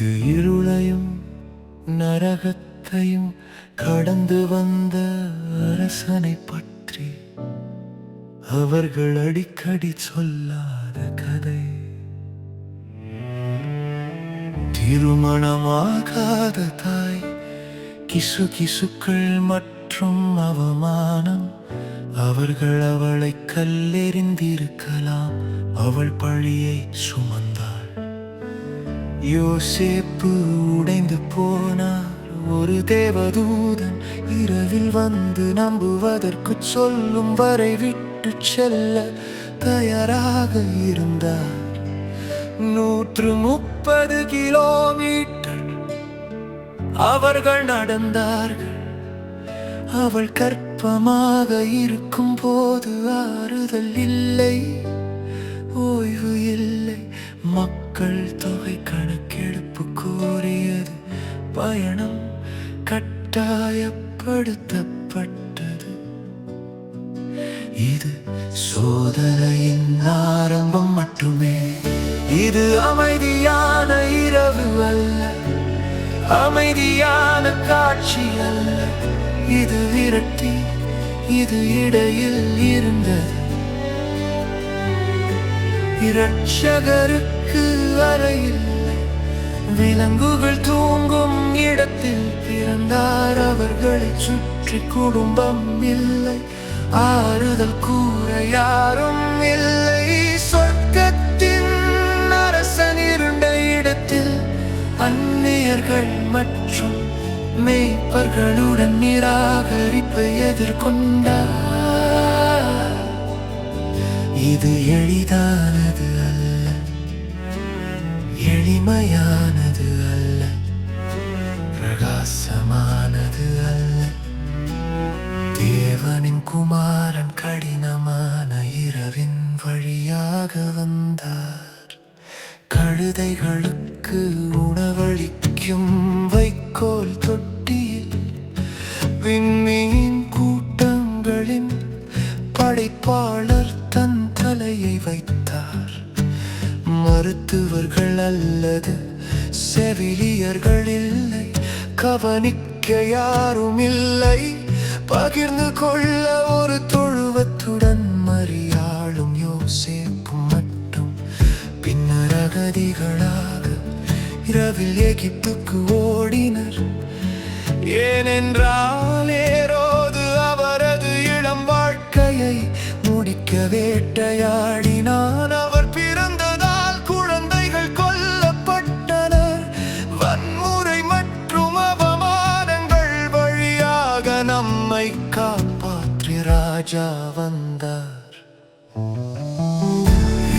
இது இருளையும் நரகத்தையும் கடந்து வந்த அரசனை பற்றி அவர்கள் அடிக்கடி சொல்லாத கதை. திருமணமாகாத தாய் கிசு கிசுக்கள் மற்றும் அவமானம். அவர்கள் அவளை கல்லெறிந்திருக்கலாம் அவள் பழியை சுமந்த யோசேப்பு உடைந்து போனார். ஒரு தேவதூதன் இரவில் வந்து நம்புவதற்கு சொல்லும் வரை விட்டு செல்ல தயாராக இருந்தார். நூற்று முப்பது கிலோமீட்டர் அவர்கள் நடந்தார்கள். அவள் கற்பமாக இருக்கும் போது ஆறுதல் இல்லை ஓய்வு இல்லை. மக்கள் தொகை பயணம் கட்டாயப்படுத்தப்பட்டது. இது சோதனையின் ஆரம்பம் மட்டுமே. இது அமைதியான இரவு அல்ல. அமைதியான காட்சி அல்ல. இது விரட்டி இது இடையில் இருந்தது. இரட்சகருக்கு அறையில்லை விலங்குகள் தூங்கும் இடத்தில் பிறந்தார் அவர்களை சுற்றி குடும்பம் இல்லை. ஆறுதல் கூற யாரும் இல்லை. சொர்க்கத்தின் அரசன் இருந்த இடத்தில் அந்நியர்கள் மற்றும் மேய்ப்பர்களுடன் நிராகரிப்பை எதிர்கொண்டார். இது எளிதானது அல்ல. எளிமையான செவிலியர்கள் இல்லை. கவனிக்க யாரும் இல்லை. பகிர்ந்து கொள்ள ஒரு தொழுவத்துடன் மறியாளும் யோசேப்பும் மட்டும். பின்னர் அகதிகளாக இரவில் எகிப்துக்கு ஓடினர். ஏனென்றால் ஏரோது அவரது இளம் வாழ்க்கையை முடிக்க வேட்டையாடினார். ராஜா வந்தார்.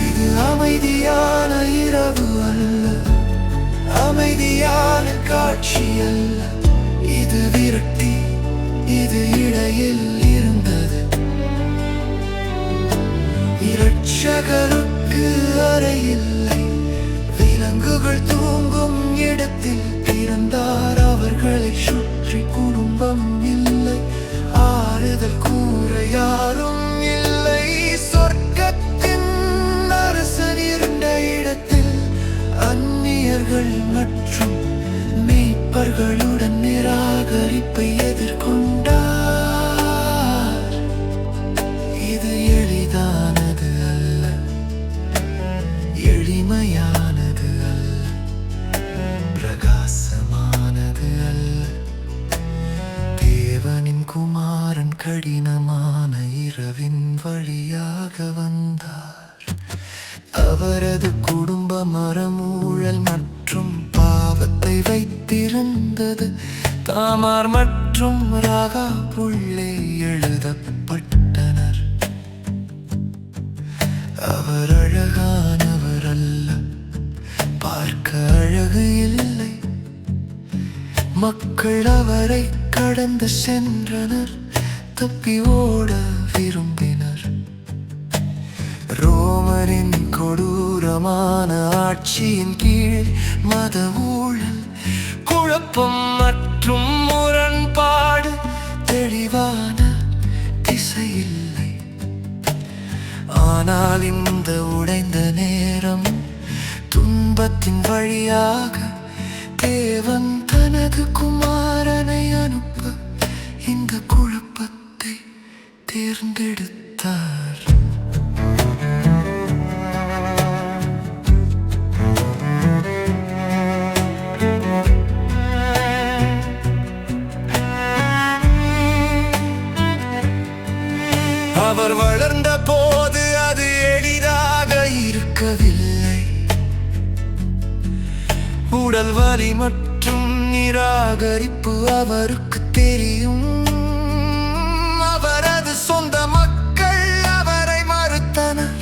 இது அமைதியான இரவு அல்ல. அமைதியான காட்சி அல்ல. இது விரட்டி இது இடையில் இருந்தது. இரட்சகருக்கு அறையில்லை விலங்குகள் தூங்கும் இடத்தில் பிறந்தார் அவர்களை யாரும் இல்லை. சொர்க்கத்தின் அரசன் இருந்த இடத்தில் அந்நியர்கள் மற்றும் மீட்பர்களுடன் நிராகரிப்பை எதிர்கொண்டார். வழியாக வந்தார். அவரது குடும்ப மரமூழல் மற்றும் பாவத்தை வைத்திருந்தது. தாமார் மற்றும் ராகா புள்ளே எழுதப்பட்டனர். அவர் அழகானவர் அல்ல. பார்க்க அழகு இல்லை. மக்கள் அவரை கடந்து சென்றனர். தப்பி ஓட விரும்பினர். அவரின் கொடூரமான ஆட்சியின் கீழ் மத ஊழல் குழப்பம் மற்றும் முரண்பாடு தெளிவான திசையில்லை. ஆனால் இந்த உடைந்த நேரம் துன்பத்தின் வழியாக தேவன் தனது குமாரனை அனுப்ப இந்த குழப்பத்தை தேர்ந்தெடுத்தார். உடல் வலி மற்றும் நிராகரிப்பு அவருக்கு தெரியும். அவரது சொந்த மக்கள் அவரை மறுத்தனர்.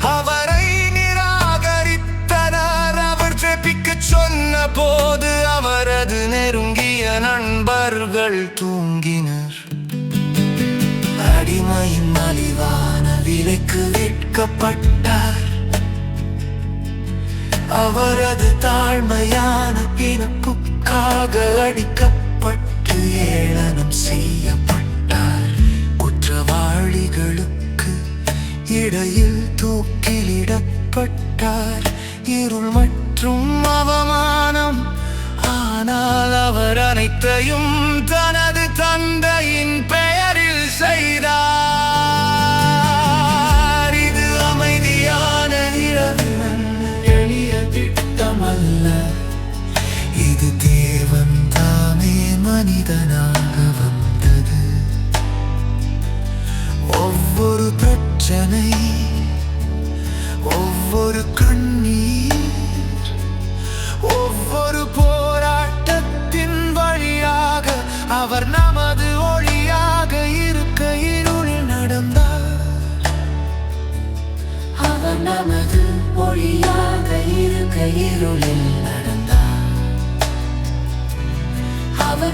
அவரை நிராகரித்தனர். அவர் ஜெபிக்க சொன்ன போது அவரது நெருங்கிய நண்பர்கள் தூங்கினர். அடிமையின் மலிவான விலைக்கு விற்கப்பட்டார். அவரது தாழ்மையான இனப்புக்காக அடிக்கப்பட்டு ஏளனம் செய்யப்பட்டார். குற்றவாளிகளுக்கு இடையில் தூக்கிலிடப்பட்டார். இருள் மற்றும் அவமானம். ஆனால் அவர் அனைத்தையும் தனது தந்தையின் பெயரில் செய்தார்.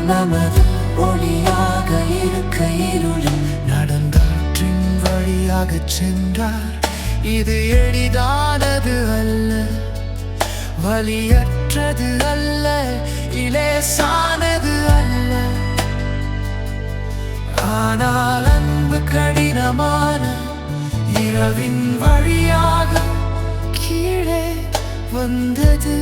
நமது ஒளியாக இருக்க இருளில் நடந்தாற்றின் வழியாக சென்றார். இது எளிதானது அல்ல வலியற்றது அல்ல இலேசானது அல்ல. ஆனால் அன்பு கடினமான இரவின் வழியாக கீழே வந்தது.